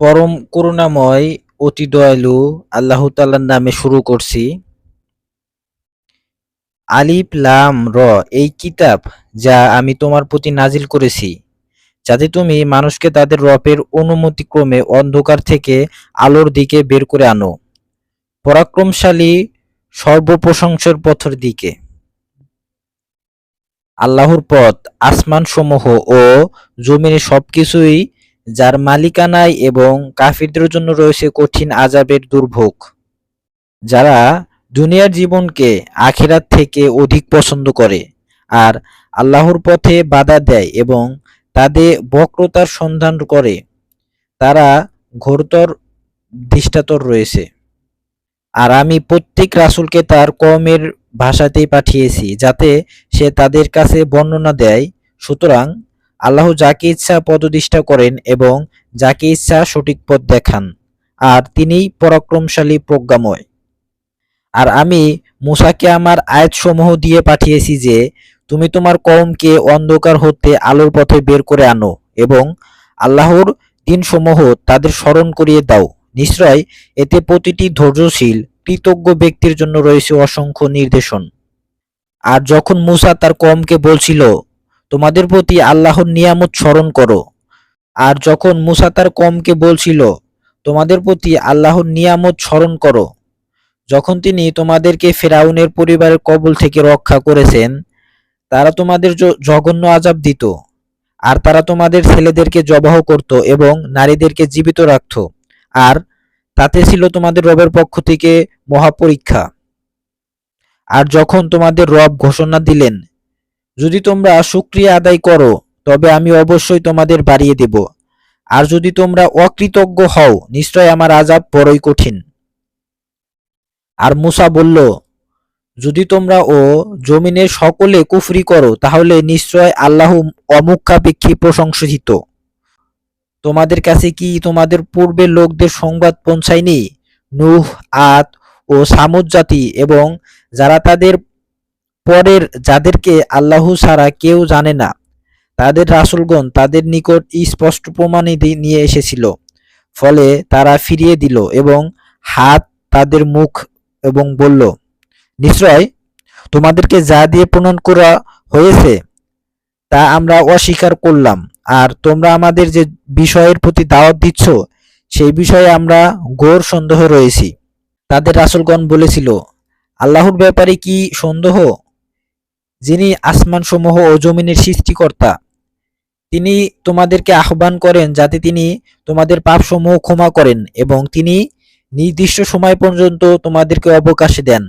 পরম করুণাময়, অতি দয়ালু আল্লাহ তাআলার নামে শুরু করছি। আলিফ, লাম, র এই কিতাব যা আমি তোমার প্রতি নাজিল করেছি, যাতে তুমি মানুষকে তাদের রপের অনুমতিক্রমে অন্ধকার থেকে আলোর দিকে বের করে আনো। পরাক্রমশালী, সর্বপ্রশংসার পথের দিকে। আল্লাহর পথ, আসমানসমূহ ও জমিনের সবকিছুই যার মালিকানায় এবং কাফিরদের জন্য রয়েছে কঠিন আজাবের দুর্ভোগ। যারা দুনিয়ার জীবনকে আখিরাত থেকে অধিক পছন্দ করে আর আল্লাহর পথে বাধা দেয় এবং তাদের বক্রতার সন্ধান করে, তারা ঘোরতর দৃষ্টাতর রয়েছে। আর আমি প্রত্যেক রাসুলকে তার কওমের ভাষাতেই পাঠিয়েছি যাতে সে তাদের কাছে বর্ণনা দেয়। সুতরাং আল্লাহ যাকে ইচ্ছা পদদিষ্ঠা করেন এবং যাকে ইচ্ছা সঠিক পথ দেখান, আর তিনিই পরাক্রমশালী প্রজ্ঞাময়। আর আমি মুসাকে আমার আয়াতসমূহ দিয়ে পাঠিয়েছি যে, তুমি তোমার কমকে অন্ধকার হতে আলোর পথে বের করে আনো এবং আল্লাহর দিনসমূহ তাদের স্মরণ করিয়ে দাও। নিশ্চয় এতে প্রতিটি ধৈর্যশীল, কৃতজ্ঞ ব্যক্তির জন্য রয়েছে অসংখ্য নির্দেশন। আর যখন মুসা তার কমকে বলছিল তোমাদের প্রতি আল্লাহর নিয়ামত স্মরণ করো। আর যখন মুসা তার কওমকে বলছিল, তোমাদের প্রতি আল্লাহর নিয়ামত স্মরণ করো। যখন তিনি তোমাদেরকে ফেরাউনের পরিবারের কবল থেকে রক্ষা করেছেন, তারা তোমাদের জঘন্য আজাব দিত। আর তারা তোমাদের ছেলেদেরকে জবাহ করত এবং নারীদেরকে জীবিত রাখত। আর তাতে ছিল তোমাদের রবের পক্ষ থেকে মহাপরীক্ষা। আর যখন তোমাদের রব ঘোষণা দিলেন যদি তোমরা শুকরিয়া আদায় করো, তবে আমি অবশ্যই তোমাদের বাড়িয়ে দেব। আর যদি তোমরা অকৃতজ্ঞ হও, নিশ্চয় আমার আযাব বড়ই কঠিন। আর মুসা বলল, যদি তোমরা ও জমিনের সকলে কুফরি করো, তাহলে নিশ্চয় আল্লাহ অমুখাপেক্ষী প্রশংসিত। তোমাদের কাছে কি তোমাদের পূর্বের লোকদের সংবাদ পৌঁছায়নি? নুহ আত ও সামুদ জাতি এবং যারা তাদের পরের যাদেরকে আল্লাহ ছাড়া কেউ জানে না, তাদের রাসূলগণ তাদের নিকট স্পষ্ট প্রমাণই দি- নিয়ে এসেছিল। ফলে তারা ফিরিয়ে দিল এবং হাত তাদের মুখ এবং বলল, নিশ্চয় তোমাদেরকে যা দিয়ে প্রণয়ন করা হয়েছে, তা আমরা অস্বীকার করলাম। আর তোমরা আমাদের যে বিষয়ের প্রতি দাওয়াত দিচ্ছ, সেই বিষয়ে আমরা ঘোর সন্দেহ রয়েছি। তাদের রাসূলগণ বলেছিল, আল্লাহর ব্যাপারে কি সন্দেহ? যিনি আসমানসমূহ ও জমিনের সৃষ্টিকর্তা, তিনি তোমাদেরকে আহ্বান করেন যাতে তিনি তোমাদের পাপসমূহ ক্ষমা করেন এবং তিনি নির্দিষ্ট সময় পর্যন্ত তোমাদেরকে অবকাশ দেন।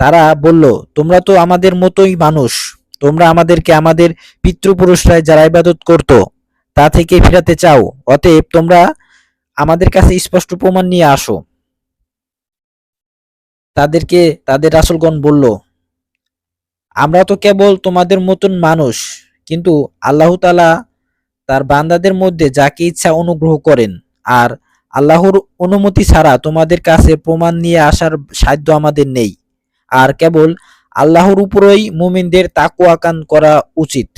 তারা বলল, তোমরা তো আমাদের মতোই মানুষ। তোমরা আমাদেরকে আমাদের পিতৃপুরুষরা যারা ইবাদত করত, তা থেকে ফেরাতে চাও। অতএব তোমরা আমাদের কাছে স্পষ্ট প্রমাণ নিয়ে আসো। তাদেরকে, তাদের রাসূলগণ বলল আমরা তো কেবল তোমাদের মতন মানুষ, কিন্তু আল্লাহ তাআলা তার বান্দাদের মধ্যে যাকে ইচ্ছা অনুগ্রহ করেন। আর আল্লাহর অনুমতি ছাড়া তোমাদের কাছে প্রমাণ নিয়ে আসার সাধ্য আমাদের নেই। আর কেবল আল্লাহর উপরই মুমিনদের তাকুয়াকান করা উচিত।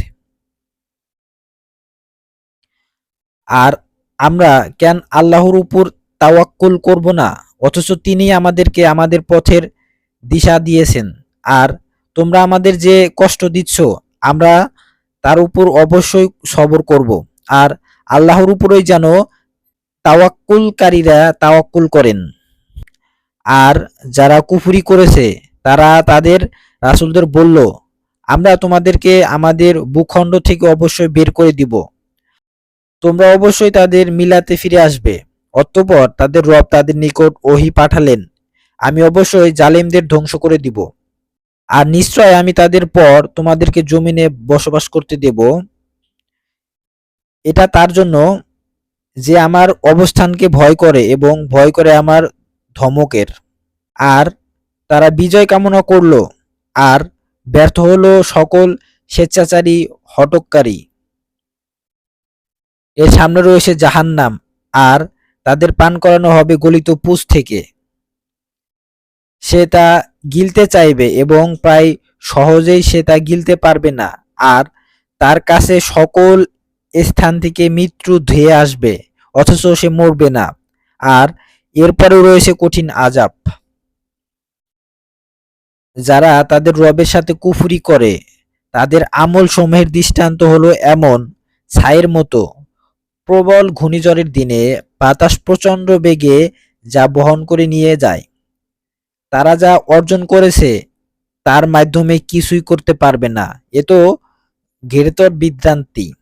আর আমরা কেন আল্লাহর উপর তাওয়াক্কুল করব না? অথচ তিনি আমাদেরকে আমাদের পথের দিশা দিয়েছেন। আর তোমরা আমাদের যে কষ্ট দিচ্ছ, আমরা তার উপর অবশ্যই সবর করব। আর আল্লাহর উপরই যেন তাওয়াক্কুলকারীরা তাওয়াক্কুল করেন। আর যারা কুফুরি করেছে, তারা তাদের রাসূলদের বলল, আমরা তোমাদেরকে আমাদের ভূখণ্ড থেকে অবশ্যই বের করে দিব। তোমরা অবশ্যই তাদের মিলাতে ফিরে আসবে। অতঃপর তাদের রব তাদের নিকট ওহি পাঠালেন। আমি অবশ্যই জালেমদের ধ্বংস করে দিব। আর নিশ্চয় আমি তাদের পর তোমাদেরকে জমিনে বসবাস করতে দেব। এটা তার জন্য যে আমার অবস্থানকে ভয় করে এবং ভয় করে আমার ধমকের। আর তারা বিজয় কামনা করল আর ব্যর্থ হলো সকল স্বেচ্ছাচারী হটকারী এর সামনে রয়েছে জাহান্নাম আর তাদের পান করানো হবে গলিত পুষ থেকে। সে তা গিলতে চাইবে এবং প্রায় সহজেই সে তা গিলতে পারবে না। আর তার কাছে সকল স্থান থেকে মৃত্যু ধেয়ে আসবে, অথচ সে মরবে না। আর এরপরেও রয়েছে কঠিন আজাব যারা তাদের রবের সাথে কুফুরি করে, তাদের আমল সমূহের দৃষ্টান্ত হলো এমন ছায়ের মতো। প্রবল ঘূর্ণিঝড়ের দিনে বাতাস প্রচণ্ড বেগে যা বহন করে নিয়ে যায়। তারা যা অর্জন করেছে, তার মাধ্যমে কিছুই করতে পারবে না। এ তো ঘেরতর বিভ্রান্তি।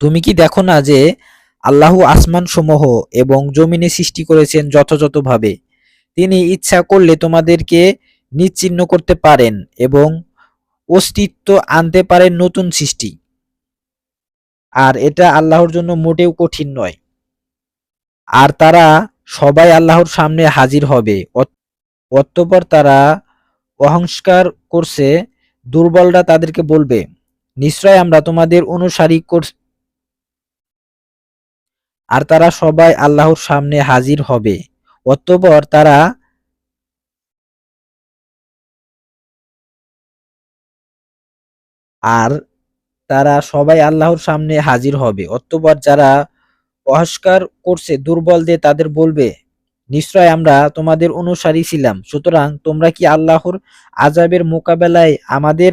তুমি কি দেখো না যে আল্লাহ আসমান সমূহ এবং জমিনে সৃষ্টি করেছেন যথাযথভাবে? তিনি ইচ্ছা করলে তোমাদেরকে নিচ্ছিন্ন করতে পারেন এবং অস্তিত্ব আনতে পারেন নতুন সৃষ্টি। আর এটা আল্লাহর জন্য মোটেও কঠিন নয়। আর তারা সবাই আল্লাহর সামনে হাজির হবে। অত- অতঃপর তারা অহংস্কার করছে, দুর্বলরা তাদেরকে বলবে, নিশ্চয় আমরা তোমাদের অনুসারী কর আর তারা সবাই আল্লাহর সামনে হাজির হবে। অতঃপর তারা আর তারা সবাই আল্লাহর সামনে হাজির হবে। অতঃপর যারা অহংকার করছে দুর্বলদের তাদের বলবে, নিশ্চয় আমরা তোমাদের অনুসারী ছিলাম। সুতরাং তোমরা কি আল্লাহর আজাবের মোকাবেলায় আমাদের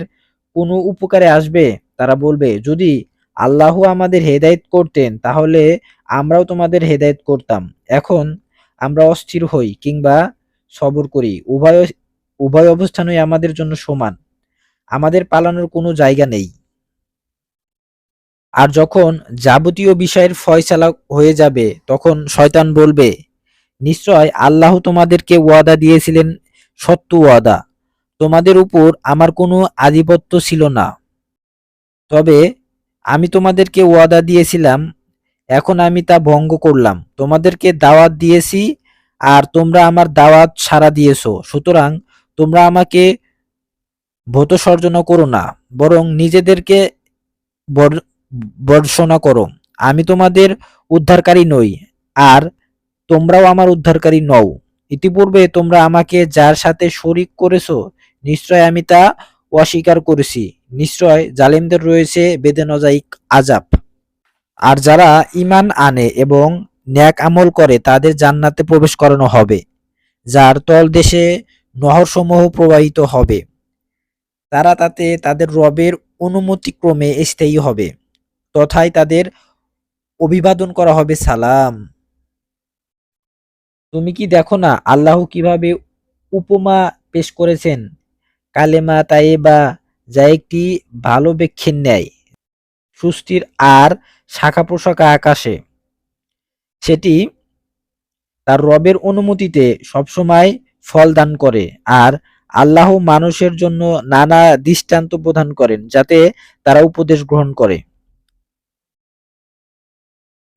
কোনো উপকারে আসবে? তারা বলবে, যদি আল্লাহ আমাদের হেদায়েত করতেন, তাহলে আমরাও তোমাদের হেদায়েত করতাম। এখন আমরা অস্থির হই কিংবা সবর করি। উভয় উভয় অবস্থানই আমাদের জন্য সমান। আমাদের পালানোর কোনো জায়গা নেই। আর যখন যাবতীয় বিষয়ের ফয়সালা হয়ে যাবে, তখন শয়তান বলবে, নিশ্চয় আল্লাহ তোমাদেরকে ওয়াদা দিয়েছিলেন, সত্য ওয়াদা। তোমাদের উপর আমার কোনো আধিপত্য ছিল না। তবে আমি তোমাদেরকে ওয়াদা দিয়েছিলাম, এখন আমি তা ভঙ্গ করলাম। তোমাদেরকে দাওয়াত দিয়েছি আর তোমরা আমার দাওয়াত সাড়া দিয়েছ। সুতরাং তোমরা আমাকে ভূতসর্জনা করো না, বরং নিজেদেরকে বর- বর্ষনা করো। আমি তোমাদের উদ্ধারকারী নই, আর তোমরাও আমার উদ্ধারকারী নও। ইতিপূর্বে তোমরা আমাকে যার সাথে শরিক করেছ, নিশ্চয় আমি তা অস্বীকার করেছি। নিশ্চয় জালিমদের রয়েছে বেদনাদায়ক আজাব আর যারা ঈমান আনে এবং ন্যাক আমল করে, তাদের জান্নাতে প্রবেশ করানো হবে, যার তলদেশে নহরসমূহ প্রবাহিত হবে। তারা তাতে তাদের রবের অনুমতিক্রমে স্থায়ী হবে। তথায় তাদের অভিবাদন করা হবে সালাম। তুমি কি দেখো না, আল্লাহ কীভাবে উপমা পেশ করেছেন? কালেমা তাইবা যা একটি ভালো বৃক্ষের ন্যায়। সুস্থির আর শাখা প্রশাখা আকাশে। সেটি তার রবের অনুমতিতে সবসময় ফল দান করে আর আল্লাহ মানুষের জন্য নানা দৃষ্টান্ত প্রদান করেন, যাতে তারা উপদেশ গ্রহণ করে।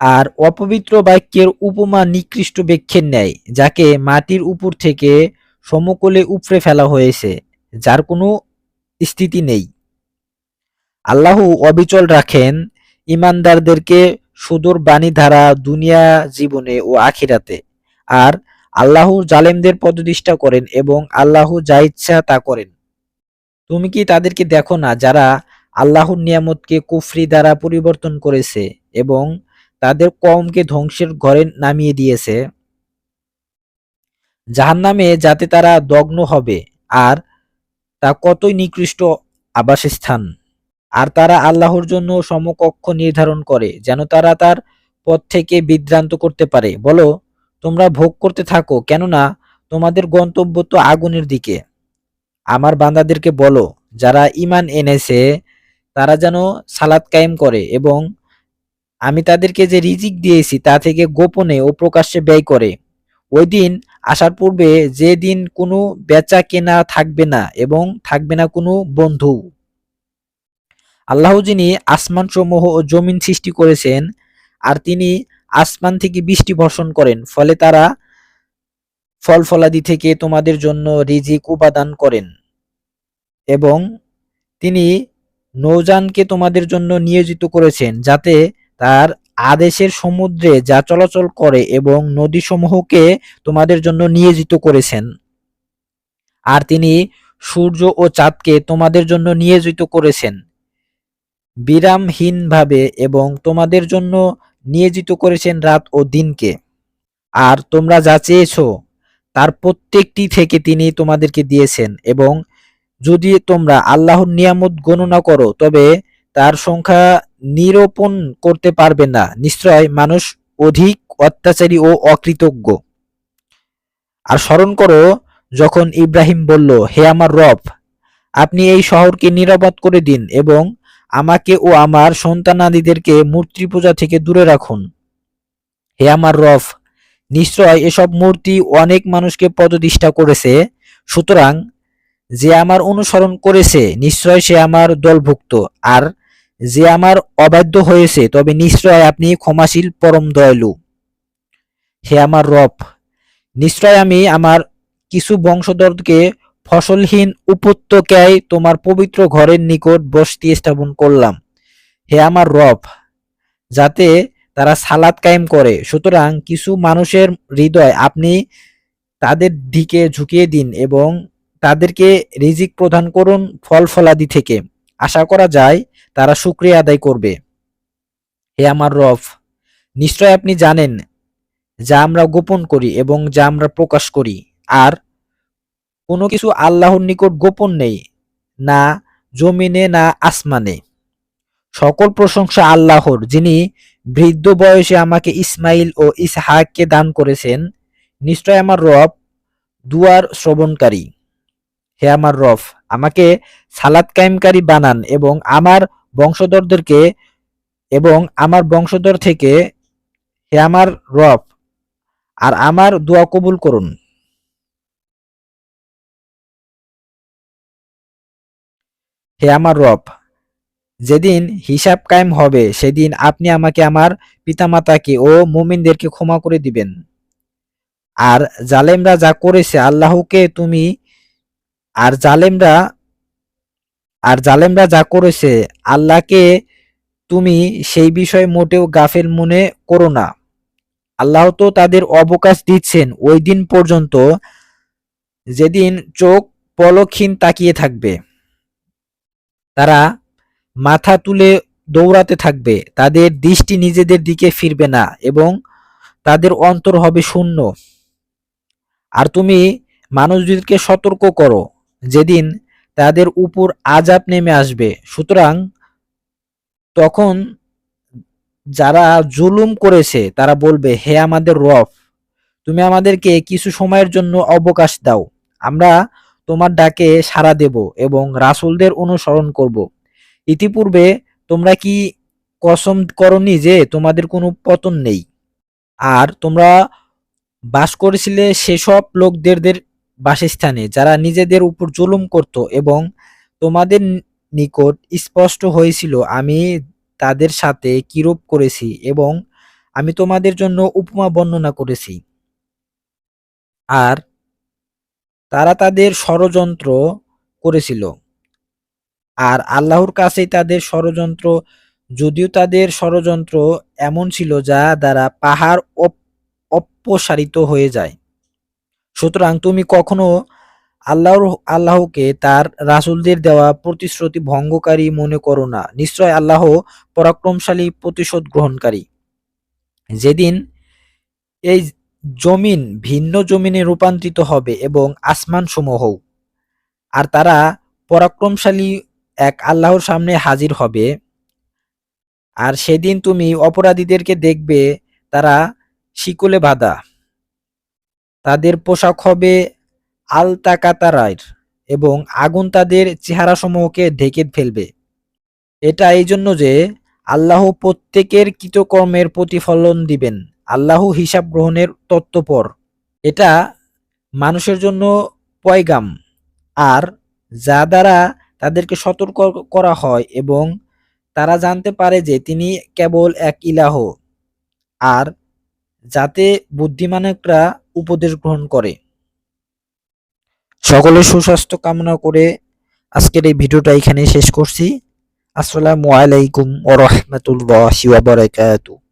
আর অপবিত্র বাক্যের উপমা নিকৃষ্ট বৃক্ষের ন্যায়, যাকে মাটির উপর থেকে সমকলে উপড়ে ফেলা হয়েছে, যার কোনো স্থিতি নেই। আল্লাহ অবিচল রাখেন ইমানদারদেরকে সুদূর বাণী ধারা দুনিয়া জীবনে ও আখিরাতে, আর আল্লাহ জালেমদের পদদিষ্ঠা করেন এবং আল্লাহ যা ইচ্ছা তা করেন। তুমি কি তাদেরকে দেখো না যারা আল্লাহর নিয়ামতকে কুফরি দ্বারা পরিবর্তন করেছে এবং তাদের কমকে ধ্বংসের ঘরে নামিয়ে দিয়েছে। জাহান্নামে যাতে তারা দগ্ন হবে, আর তা কতই নিকৃষ্ট আবাসস্থান। আর তারা আল্লাহর জন্য সমকক্ষ নির্ধারণ করে, যেন তারা তার পথ থেকে বিভ্রান্ত করতে পারে। বলো, তোমরা ভোগ করতে থাকো, কেননা তোমাদের গন্তব্য তো আগুনের দিকে। আমার বান্দাদেরকে বলো, যারা ঈমান এনেছে, তারা যেন সালাদ কায়েম করে এবং আমি তাদেরকে যে রিজিক দিয়েছি তা থেকে গোপনে ও প্রকাশ্যে ব্যয় করে। ওই দিন আসার পূর্বে যে দিন কোনো বেচা কেনা থাকবে না এবং থাকবে না কোনো বন্ধু। আল্লাহ যিনি আসমান সমূহ ও জমিন সৃষ্টি করেছেন, আর তিনি আসমান থেকে বৃষ্টি বর্ষণ করেন, ফলে তারা ফল ফলাদি থেকে তোমাদের জন্য রিজিক উপাদান করেন এবং তিনি নৌযানকে তোমাদের জন্য নিয়োজিত করেছেন, যাতে তার আদেশের সমুদ্রে যা চলাচল করে এবং নদীসমূহকে তোমাদের জন্য নিয়োজিত করেছেন। আর তিনি সূর্য ও চাঁদকে তোমাদের জন্য নিয়োজিত করেছেন। বিরামহীনভাবে এবং তোমাদের জন্য নিয়োজিত করেছেন রাত ও দিনকে। আর তোমরা যা চেয়েছো, তার প্রত্যেকটি থেকে তিনি তোমাদেরকে দিয়েছেন এবং যদি তোমরা আল্লাহর নিয়ামত গণনা করো, তবে তার সংখ্যা নিরূপণ করতে পারবে না। নিশ্চয় মানুষ অধিক অত্যাচারী ও অকৃতজ্ঞ। আর স্মরণ করো, যখন ইব্রাহিম বলল, হে আমার রব, আপনি এই শহরকে নিরাপদ করে দিন এবং আমাকে ও আমার সন্তানাদিদেরকে মূর্তি পূজা থেকে দূরে রাখুন। হে আমার রব, নিশ্চয় এসব মূর্তি অনেক মানুষকে পদদিষ্ঠা করেছে, সুতরাং যে আমার অনুসরণ করেছে, নিশ্চয় সে আমার দলভুক্ত। আর যে আমার অবাধ্য হয়েছে, তবে নিশ্চয় আপনি ক্ষমাশীল, পরম দয়ালু। হে আমার রব, নিশ্চয় আমি আমার কিছু বংশধরকে ফসলহীন উপত্যকায় তোমার পবিত্র ঘরের নিকট বসতি স্থাপন করলাম। হে আমার রব, যাতে তারা সালাদ কায়েম করে, সুতরাং কিছু মানুষের হৃদয় আপনি তাদের দিকে ঝুঁকিয়ে দিন এবং তাদেরকে রিজিক প্রদান করুন ফল ফলাদি থেকে। আশা করা যায় তারা শুক্রিয়া আদায় করবে। হে আমার রফ নিশ্চয় আপনি জানেন যা আমরা গোপন করি এবং যা আমরা প্রকাশ করি। আর কোনো কিছু আল্লাহর নিকট গোপন নেই, না জমিনে, না আসমানে। সকল প্রশংসা আল্লাহর, যিনি বৃদ্ধ বয়সে আমাকে ইসমাইল ও ইসহাককে দান করেছেন, নিশ্চয় আমার রব দুয়ার শ্রবণকারী। হে আমার রফ আমাকে সালাদ কায়েমকারী বানান এবং আমার বংশধরদেরকে এবং আমার বংশধর থেকে হে আমার রব, আর আমার দোয়া কবুল করুন। হে আমার রব, যেদিন হিসাব কায়েম হবে, সেদিন আপনি আমাকে আমার পিতামাতাকে ও মুমিনদেরকে ক্ষমা করে দিবেন। আর জালেমরা যা করেছে আল্লাহকে তুমি, আর জালেমরা আর জালেমরা যা করেছে, আল্লাহকে তুমি সেই বিষয়ে মোটেও গাফেল মনে করো না। আল্লাহ তো তাদের অবকাশ দিচ্ছেন ওই দিন পর্যন্ত, যেদিন চোখ পলক্ষীন তাকিয়ে থাকবে। তারা মাথা তুলে দৌড়াতে থাকবে, তাদের দৃষ্টি নিজেদের দিকে ফিরবে না এবং তাদের অন্তর হবে শূন্য। আর তুমি মানুষদেরকে সতর্ক করো, যেদিন তাদের উপর আজাব নেমে আসবে। সুতরাং তখন যারা জুলুম করেছে, তারা বলবে, হে আমাদের রফ তুমি আমাদেরকে কিছু সময়ের জন্য অবকাশ দাও। আমরা তোমার ডাকে সাড়া দেব এবং রাসূলদের অনুসরণ করব। ইতিপূর্বে তোমরা কি কসম করনি যে তোমাদের কোনো পতন নেই? আর তোমরা বাস করেছিলে সেসব লোকদের বাসস্থানে, যারা নিজেদের উপর জুলুম করত এবং তোমাদের নিকট স্পষ্ট হয়েছিল, আমি তাদের সাথে কিরূপ করেছি এবং আমি তোমাদের জন্য উপমা বর্ণনা করেছি। আর তারা তাদের ষড়যন্ত্র করেছিল। আর আল্লাহর কাছেই তাদের ষড়যন্ত্র, যদিও তাদের ষড়যন্ত্র এমন ছিল যা দ্বারা পাহাড় অপসারিত হয়ে যায়। সুতরাং তুমি কখনো আল্লাহর, আল্লাহকে তার রাসূলদের দেওয়া প্রতিশ্রুতি ভঙ্গকারী মনে করো না। নিশ্চয় আল্লাহ পরাক্রমশালী প্রতিশোধ গ্রহণকারী। যেদিন এই জমিন ভিন্ন জমিনে রূপান্তরিত হবে এবং আসমান সমূহ আর তারা পরাক্রমশালী এক আল্লাহর সামনে হাজির হবে, আর সেদিন তুমি অপরাধীদেরকে দেখবে তারা শিকলে বাঁধা। তাদের পোশাক হবে আলতাকাতারার এবং আগুন তাদের চেহারাসমূহকে ঢেকে ফেলবে। এটা এই জন্য যে আল্লাহ প্রত্যেকের কৃতকর্মের প্রতিফলন দিবেন। আল্লাহ হিসাব গ্রহণের তত্ত্বপর। এটা মানুষের জন্য পয়গাম। আর যা দ্বারা তাদেরকে সতর্ক করা হয় এবং তারা জানতে পারে যে তিনি কেবল এক ইলাহ। আর যাতে বুদ্ধিমানকরা উপদেশ গ্রহণ করে। সকলের সুস্বাস্থ্য কামনা করে আজকের এই ভিডিওটা এখানে শেষ করছি। আসসালামু আলাইকুম ওয়া রাহমাতুল্লাহি ওয়া বারাকাতুহু।